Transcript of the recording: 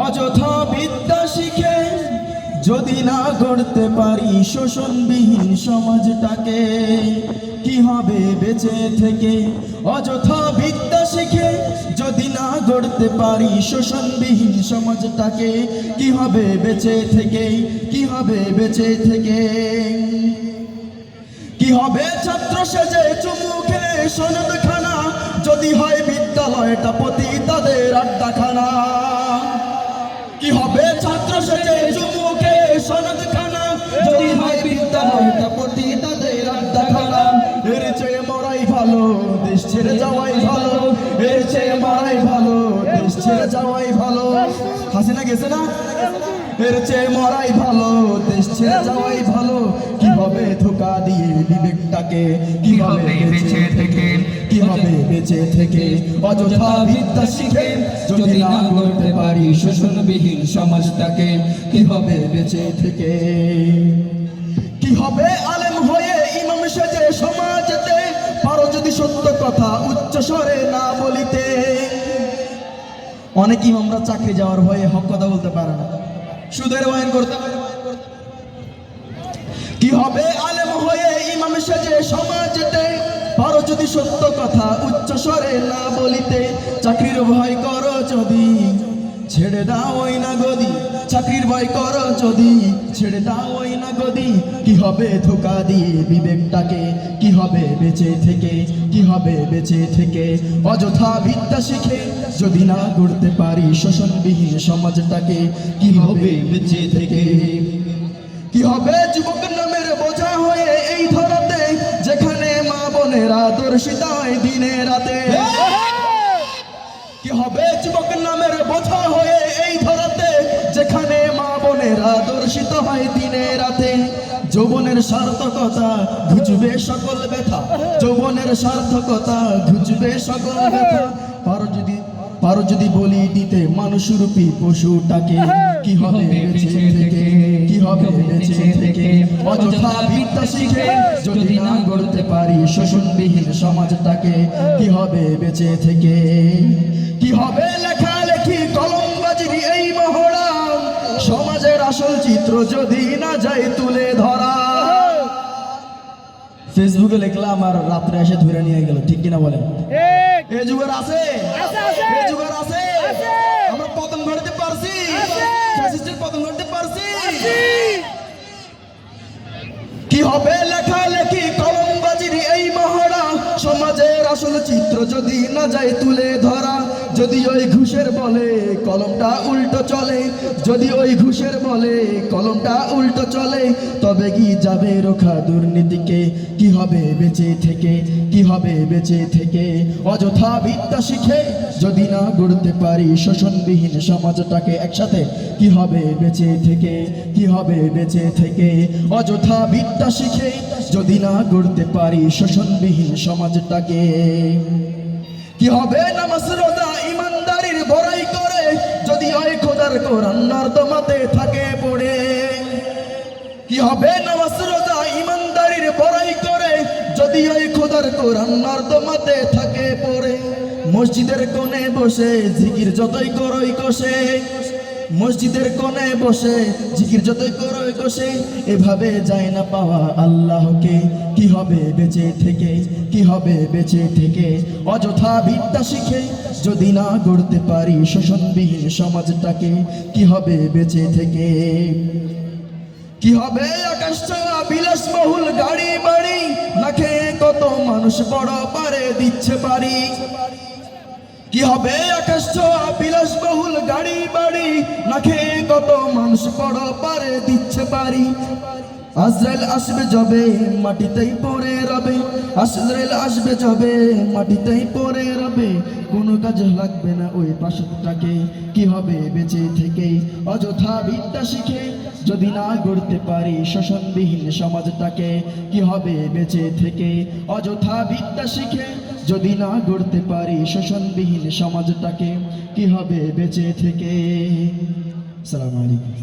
অযথা বিদ্যা শিখে যদি না গড়তে পারি শোষণবিহীন সমাজটাকে, কি হবে বেঁচে থেকে? অযথা বিদ্যা শিখে যদি না গড়তে পারি শোষণবিহীন সমাজটাকে, কি হবে বেঁচে থেকে? কি হবে বেঁচে থেকে? কি হবে ছাত্র সেজে চুমুখে সনদখানা? যদি হয় বিদ্যালয়টা প্রতি তাদের আড্ডাখানা। কি হবে? ছাত্র সেজে চুমুখে সনদ খানা যদি হয় বিদ্যালয়টা প্রতি তাদের আড্ডাখানা। এর চেয়ে মরাই ভালো দেশ ছেড়ে যাওয়াই ভালো। এর চেয়ে মরাই ভালো দেশ ছেড়ে যাওয়াই ভালো। হাসিনা গেছে না? এর চেয়ে মরাই ভালো দেশ ছেড়ে যাওয়াই ভালো। কি হবে ধোকা দিয়ে বিবেকটাকে? কি হবে বেঁচে থেকে? হবে বেঁচে থেকে অযথা বিদ্যা শিখে যদি না করতে পারি শোষণবিহীন সমাজটাকে কি হবে বেঁচে থেকে? কি হবে আলেম হয়ে ইমাম সেজে সমাজতে? পারো যদি সত্য কথা উচ্চ স্বরে না বলিতে। অনেক ইমামরা চাকরি যাওয়ার ভয়ে হক কথা বলতে পারে না। সুদের ওয়াইন করতে কি হবে আলেম হয়ে ইমাম সেজে সমাজতে? যদি সত্য কথা উচ্চ স্বরে না বলিতে, চাকরির ভয় করো যদি। ছেড়ে দাও ওই না গদি চাকরির ভয় করো যদি। ছেড়ে দাও ওই না গদি কি হবে ধোকা দিয়ে বিবেকটাকে? কি হবে বেঁচে থেকে? কি হবে বেঁচে থেকে? অযথা বিদ্যা শিখে যদি না গড়তে পারি শোষণবিহীন সমাজটাকে, কি হবে বেঁচে থেকে? কি হবে হয় দিনে রাতে, যৌবনের সার্থকতা ঘুচবে সকল ব্যথা। যৌবনের সার্থকতা ঘুচবে সকল ব্যথা। পারো যদি পারো যদি বলি দিতে মানুষ রূপী পশুটাকে কি হবে বেঁচে থেকে? কি হবে বেঁচে থেকে? অযথা বিদ্যা শিখে যদি না গড়তে পারি শোষণবিহীন সমাজটাকে, কি হবে বেঁচে থেকে? কি হবে লেখালেখি, কলমবাজির এই আসল চিত্র যদি না যায় তুলে ধরা। ফেসবুকে লিখলাম আর রাত্রে এসে ধরে নিয়ে গেল ঠিক কিনা বলেন? এ যুগের আছে। এ যুগের আছে। আমরা পতন ঘটাতে পারছি। ফ্যাসিস্টের পতন ঘটাতে পারছি। কি হবে লেখালেখি কলমবাজির এই মহড়া? সমাজের আসল চিত্র যদি না যায় তুলে ধরা যদি ওই ঘুষের বলে কলমটা উল্টো চলে, যদি ওই ঘুষের বলে কলমটা উল্টো চলে, তবে কি যাবে রোখা দুর্নীতিকে? কি হবে বেঁচে থেকে? কি হবে বেঁচে থেকে? অযথা বিদ্যা শিখে যদি না গড়তে পারি শোষণবিহীন সমাজটাকে একসাথে, কি হবে বেঁচে থেকে? কি হবে বেঁচে থেকে? অযথা বিদ্যা শিখে যদি না গড়তে পারি শোষণবিহীন সমাজটাকে, কি হবে নামাজ খোদার কোরআন নর্দমাতে থাকে পড়ে। কি হবে নামাজ, রোজা ইমানদারির বড়াই করে যদি ওই খোদার কোরআন নর্দমাতে থাকে পড়ে? মসজিদের কোণে বসে, জিকির যতই করই কষে। মসজিদের কোণে বসে, জিকির যতই করই কষে, এভাবে যায় না পাওয়া আল্লাহকে। কি হবে বেঁচে থেকে? কি হবে বেঁচে থেকে? অযথা বিদ্যা শিখে যদি না গড়তে পারি শোষণবিহীন সমাজটাকে, কি হবে বেঁচে থেকে? কি হবে আকাশ ছোঁয়া বিলাস বহুল গাড়ি বাড়ি? না কত মানুষ বড় পারে দিচ্ছে বাড়ি? কি হবে আকাশ গাড়ি বাড়ি, না খেয়ে কত মানুষ বড় পারে, দিচ্ছে পারি আজরাইল আসবে যাবে, মাটিতেই পড়ে রবে। আজরাইল আসবে যাবে, মাটিতেই পড়ে রবে। কোনো কাজে লাগবে না ওই পাশটাকে কি হবে বেঁচে থেকে? অযথা বিদ্যা শিখে যদি না গড়তে পারি শোষণবিহীন সমাজটাকে, কি হবে বেঁচে থেকে? অযথা বিদ্যা শিখে যদি না গড়তে পারি শোষণবিহীন সমাজটাকে, কি হবে বেঁচে থেকে? সালাম আলাইকুম।